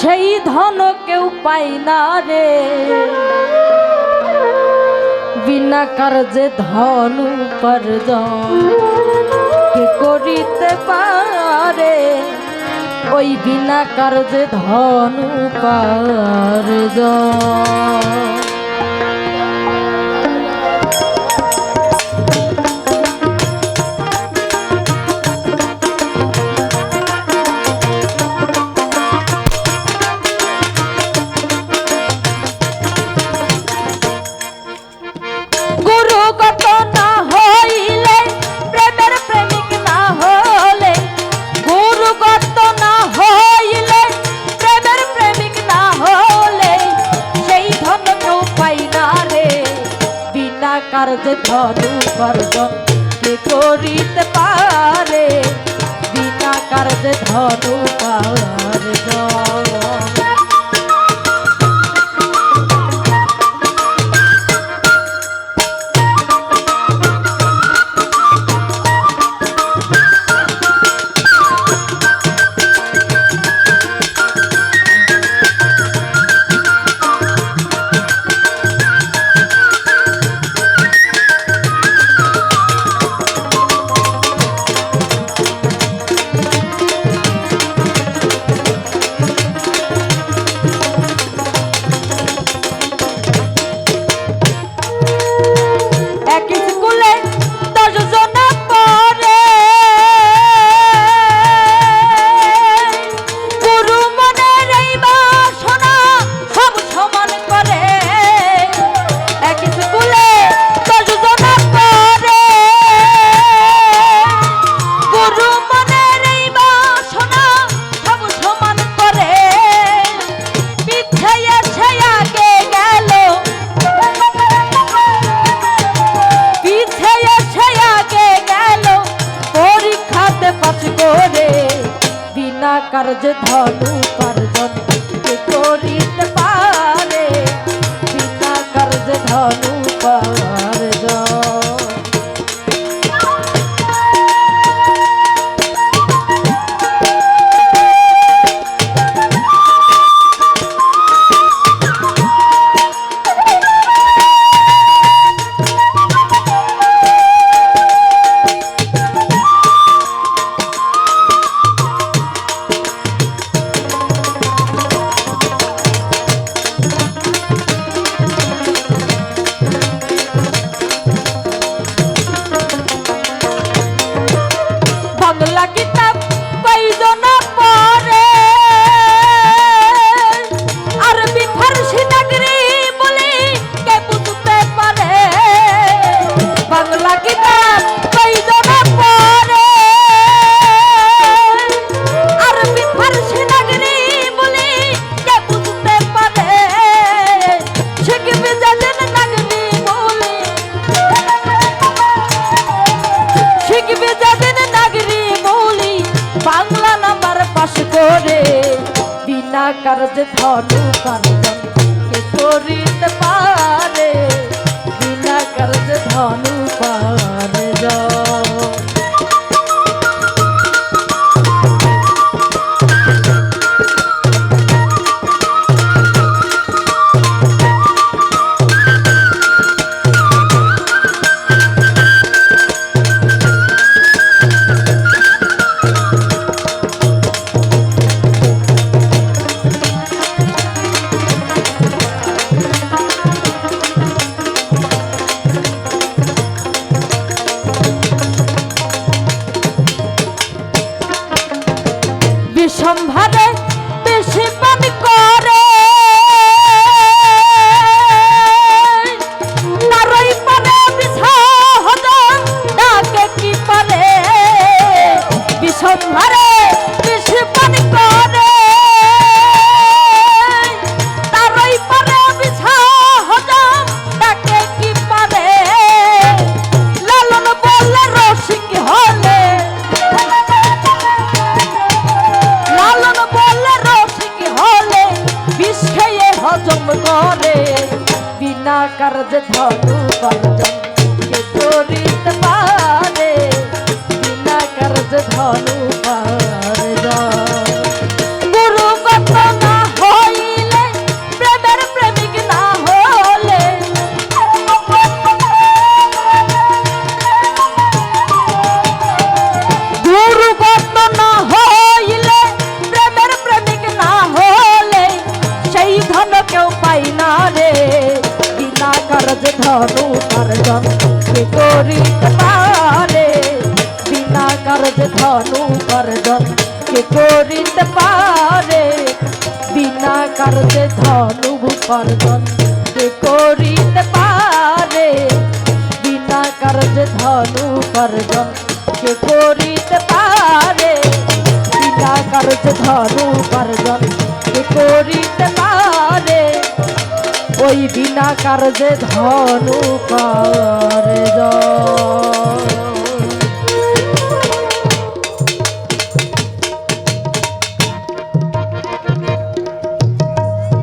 সেই ধন কেউ পাই না রে। বিনা কার্যে ধন উপার্জন কে করিতে পারে? ওই বিনা কার্যে ধন উপার্জন। ধনু পাও धनु টাকার যে ধন উপার্জন কে করিতে পার? তার যে সরজ ধনু কারণ কে করিত পারে। বিনা কারজ ধনু কারণ কে করিত পারে। বিনা কারজ ধনু কারণ কে করিত পারে। বিনা কারজ ধনু কারণ কে পারে। বিনা কারজ ধনু কারণ কে করিত ওই বিনা কার্যে ধনু উপার্জন